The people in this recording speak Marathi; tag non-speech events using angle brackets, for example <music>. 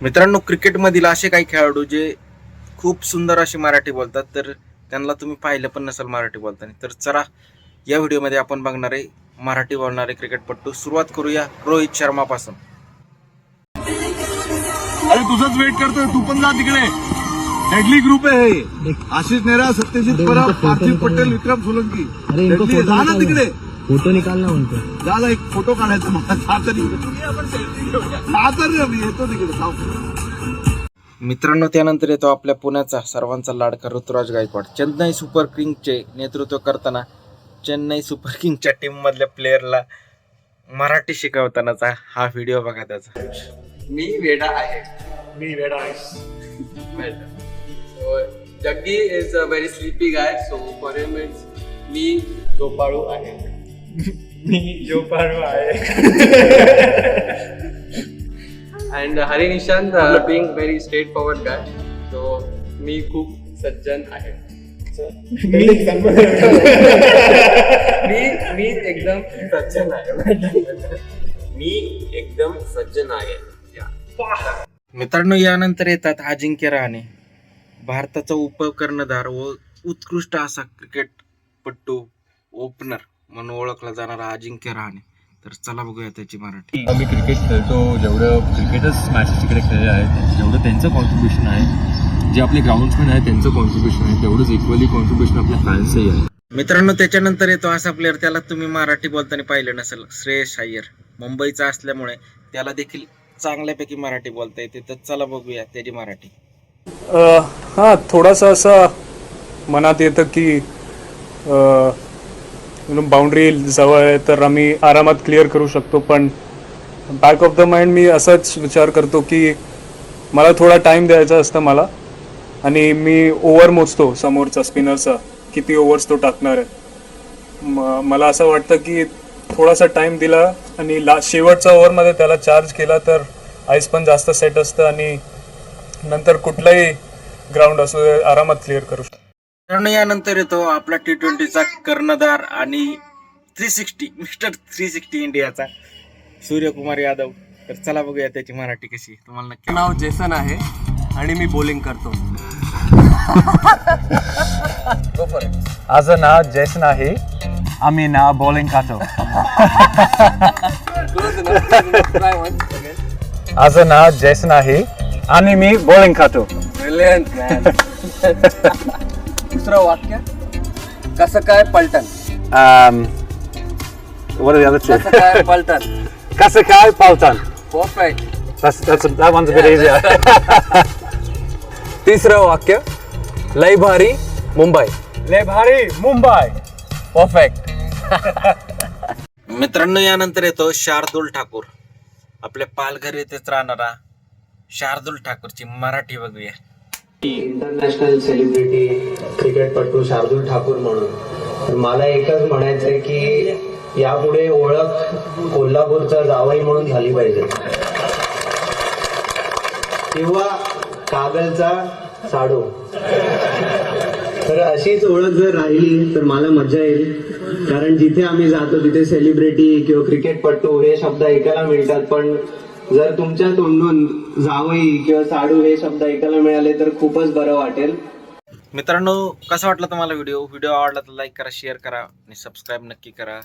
मित्रांनो क्रिकेटमधील असे काही खेळाडू जे खूप सुंदर अशी मराठी बोलतात तर त्यांना तुम्ही पाहिलं पण नसेल मराठी बोलताना. तर चला या व्हिडिओमध्ये आपण बघणार आहे मराठी बोलणारे क्रिकेटपट्टू सुरुवात करूया रोहित शर्मापासून. अरे तुझंच वेट करतोय. तू पण जा तिकडे. हेडली ग्रुप आहे हे. आशिष नेहरा सत्यजित परब पार्थिव पटेल विक्रम सोलंकी. जा ना तिकडे. फोटो निकालना उनको। ना एक फोटो काढायचा मला येतो तिकडे मित्रांनो त्यानंतर येतो आपल्या पुण्याचा सर्वांचा लाडका ऋतुराज गायकवाड. चेन्नई सुपर किंगचे नेतृत्व करताना चेन्नई सुपर किंगच्या टीम मधल्या प्लेअरला मराठी शिकवतानाचा हा व्हिडिओ बघा त्याचा. मी वेडा आहे. मी वेडा आहे. Jaggi is a very sleepy guy so for मी झोपाळू आहे. मी झोपाळू आहे. And Hari Nishant being very straightforward guy so मी खूप सज्जन आहे. <laughs> मी मी एकदम सज्जन आहे. मी एकदम सज्जन आहे. मित्रांनो यानंतर येतात अजिंक्य रहाणे भारताचा उपकर्णधार व उत्कृष्ट असा क्रिकेटपट्टू ओपनर म्हणून ओळखला जाणारा अजिंक्य रहाणे. तर चला बघूया त्याची मराठी. आम्ही क्रिकेट खेळतो जेवढं क्रिकेटच मॅचेस तिकडे खेळले आहेत जेवढं त्यांचं कॉन्ट्रीब्युशन आहे. जे आपले ग्राउंड्समॅन आहे त्यांचं कॉन्ट्रीब्युशन आहे. तेवढंच इक्वली कॉन्ट्रीब्युशन आपल्या फॅन्सही आहे. मित्रांनो त्याच्यानंतर येतो असा प्लेअर त्याला तुम्ही मराठी बोलताना पाहिलं नसेल. श्रेयस अय्यर. मुंबईचा असल्यामुळे त्याला देखील चांगल्यापैकी मराठी बोलता येते. तर चला बघूया त्याची मराठी. अ, हां थोडासा असा मनात येतं की बाउंड्री जवळ आहे तर आम्ही आरामात क्लिअर करू शकतो. पण बॅक ऑफ द माइंड मी असाच विचार करतो की मला थोडा टाईम द्यायचा असतं मला. आणि मी ओव्हर मोजतो समोरचा स्पिनरचा किती ओव्हर्स तो टाकणार आहे. म मला असं वाटतं की थोडासा टाईम दिला आणि ला शेवटचा ओव्हरमध्ये त्याला चार्ज केला तर आईस पण जास्त सेट असतं आणि नंतर कुठलाही ग्राउंड असू आरामात क्लिअर करू शकतो. मित्रांनो यानंतर येतो आपला टी ट्वेंटीचा कर्णधार आणि three sixty mister three sixty इंडियाचा सूर्यकुमार यादव. तर चला बघूया त्याची मराठी कशी. तुम्हाला नक्की नाव जेसन आहे आणि मी बॉलिंग करतो. माझं नाव जैसन आहे. आम्ही ना बॉलिंग खातो. माझं नाव जैसन आहे आणि मी बॉलिंग खातो. ब्रिलियंट <laughs> दुसरं वाक्य? कसं काय पलटण um, what are the other two? कसं काय <laughs> पलटण कसं काय पावतान perfect That's, that's, that one's a bit easier. <laughs> तिसरं वाक्य लय भारी मुंबई. लय भारी मुंबई. परफेक्ट <laughs> मित्रांनो यानंतर येतो शार्दुल ठाकूर. आपल्या पालघर येथेच राहणारा शार्दुल ठाकूरची मराठी बघूया. इंटरनॅशनल सेलिब्रिटी क्रिकेटपटू शार्दूल ठाकूर म्हणून. तर मला एकच म्हणायचंय की यापुढे ओळख कोल्हापूरचा जावई म्हणून झाली पाहिजे. किंवा कागलचा साडू. तर अशीच ओळख जर राहिली तर मला मजा येईल. कारण जिथे आम्ही जातो तिथे सेलिब्रिटी किंवा क्रिकेटपटू हे शब्द ऐकायला मिळतात पण जर तुमच्या तोंडून जावई किंवा साडू हे शब्द ऐकायला मिळाले तर खूपच बरं वाटेल. मित्रांनो कसा वाटला तुम्हाला व्हिडिओ? व्हिडिओ आवडला तर लाईक करा शेअर करा आणि सबस्क्राईब नक्की करा.